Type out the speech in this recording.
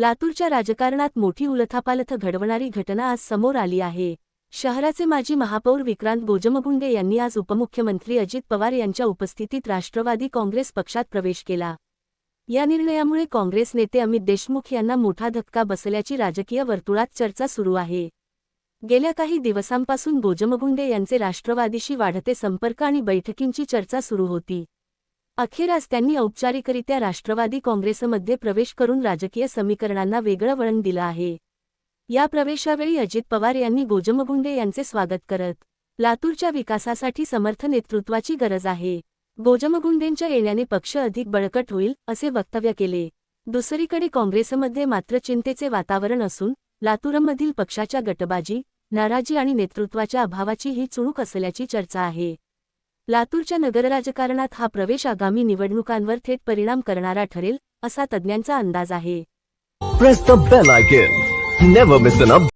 लातूरच्या राजकारणात मोठी उलथापालथ घडवणारी घटना आज समोर आली आहे. शहराचे माजी महापौर विक्रांत गोजमगुंडे यांनी आज उपमुख्यमंत्री अजित पवार यांच्या उपस्थितीत राष्ट्रवादी काँग्रेस पक्षात प्रवेश केला. या निर्णयामुळे काँग्रेस नेते अमित देशमुख यांना मोठा धक्का बसल्याची राजकीय वर्तुळात चर्चा सुरू आहे. गेल्या काही दिवसांपासून गोजमगुंडे यांचे राष्ट्रवादीशी वाढते संपर्क आणि बैठकींची चर्चा सुरू होती. अखेर आज त्यांनी औपचारिकरित्या राष्ट्रवादी काँग्रेसमध्ये प्रवेश करून राजकीय समीकरणांना वेगळं वळण दिलं आहे. या प्रवेशावेळी अजित पवार यांनी गोजमगुंडे यांचे स्वागत करत लातूरच्या विकासासाठी समर्थ नेतृत्वाची गरज आहे. गोजमगुंडेंच्या येण्याने पक्ष अधिक बळकट होईल असे वक्तव्य केले. दुसरीकडे काँग्रेसमध्ये मात्र चिंतेचे वातावरण असून लातूरमधील पक्षाच्या गटबाजी नाराजी आणि नेतृत्वाच्या अभावाची ही चुणूक असल्याची चर्चा आहे. लातूरच्या नगरराजकारणात हा प्रवेश आगामी निवडणुकांवर थेट परिणाम करणारा ठरेल असा तज्ज्ञांचा अंदाज आहे.